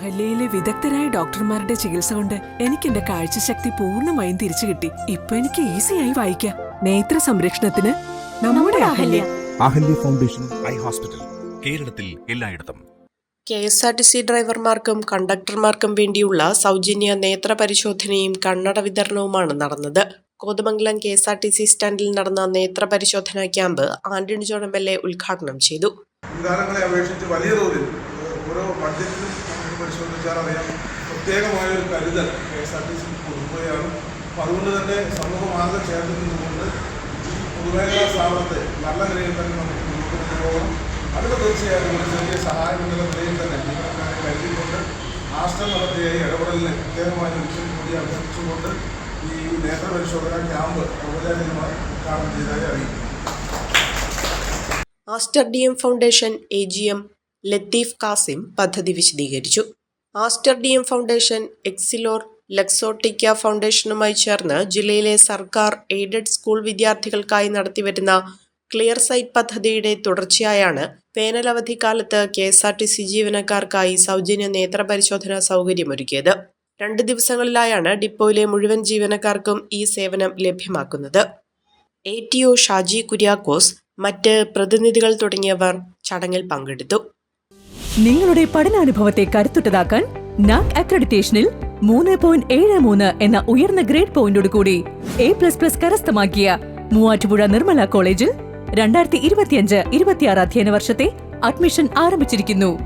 അഹല്യയിലെ വിദഗ്ധരായ ഡോക്ടർമാരുടെ ചികിത്സ കൊണ്ട് എനിക്ക് എന്റെ കാഴ്ചശക്തി പൂർണമായും തിരിച്ചു കിട്ടി. ഇപ്പൊ എനിക്ക് ഈസിയായി വായിക്കാം. നേത്ര സംരക്ഷണത്തിന് നമ്മുടെ Ahalya. Ahalya. Foundation eye hospital കേരളത്തിൽ എല്ലായിടത്തും. K S R T C ഡ്രൈവർമാർക്കും കണ്ടക്ടർമാർക്കും വേണ്ടിയുള്ള സൗജന്യ നേത്ര പരിശോധനയും കണ്ണട വിതരണവുമാണ് നടന്നത്. Kothamangalam K S R T C സ്റ്റാൻഡിൽ നടന്ന നേത്ര പരിശോധനാ camp Antony John M L A ഉദ്ഘാടനം ചെയ്തു. മുൻകാലങ്ങളെ അപേക്ഷിച്ച് വലിയ തോതിൽ പരിശോധിച്ചാൽ അറിയാം പ്രത്യേകമായ ഒരു കരുതൽ K S R T C കൊടുക്കുകയാണ് അപ്പോൾ അതുകൊണ്ട് തന്നെ സമൂഹമാകെ ചേർന്ന് നിന്നുകൊണ്ട് ഈ പൊതുമേഖലാ സ്ഥാപനത്തെ നല്ല നിലയിൽ തന്നെ നമുക്ക് മുന്നോട്ട് കൊണ്ടുപോകണം. അതിന് തീർച്ചയായും ഒരു ചെറിയ സഹായം എന്നുള്ള നിലയിൽ തന്നെ ജീവനക്കാരെ കരുതിക്കൊണ്ട് മാസ്റ്റർ നടത്തിയ ഈ ഇടപെടലിനെ പ്രത്യേകമായ ലക്ഷ്യം കൂടി അഭ്യർത്ഥിച്ചുകൊണ്ട് ഈ നേത്ര പരിശോധന ക്യാമ്പ് ഔപചാരികമായി ഉദ്ഘാടനം ചെയ്തതായി അറിയിക്കുന്നു. Aster D M foundation A G M Latheef Kasim പദ്ധതി വിശദീകരിച്ചു. Aster D M foundation Essilor Luxottica ഫൗണ്ടേഷനുമായി ചേർന്ന് ജില്ലയിലെ സർക്കാർ എയ്ഡഡ് സ്കൂൾ വിദ്യാർത്ഥികൾക്കായി നടത്തിവരുന്ന ക്ലിയർ സൈറ്റ് പദ്ധതിയുടെ തുടർച്ചയായാണ് വേനലവധിക്കാലത്ത് K S R T C ജീവനക്കാർക്കായി സൗജന്യ നേത്ര പരിശോധനാ സൗകര്യമൊരുക്കിയത്. രണ്ട് ദിവസങ്ങളിലായാണ് ഡിപ്പോയിലെ മുഴുവൻ ജീവനക്കാർക്കും ഈ സേവനം ലഭ്യമാക്കുന്നത്. A T O Shaji Kuriakose മറ്റ് പ്രതിനിധികൾ തുടങ്ങിയവർ ചടങ്ങിൽ പങ്കെടുത്തു. നിങ്ങളുടെ പഠനാനുഭവത്തെ കരുത്തുറ്റതാക്കാൻ നാക് അക്രഡിറ്റേഷനിൽ മൂന്ന് പോയിന്റ് ഏഴ് മൂന്ന് എന്ന ഉയർന്ന ഗ്രേഡ് പോയിന്റോട് കൂടി എ പ്ലസ് പ്ലസ് കരസ്ഥമാക്കിയ മൂവാറ്റുപുഴ നിർമ്മല കോളേജിൽ രണ്ടായിരത്തി ഇരുപത്തിയഞ്ച് ഇരുപത്തിയാറ് അധ്യയന വർഷത്തെ അഡ്മിഷൻ ആരംഭിച്ചിരിക്കുന്നു.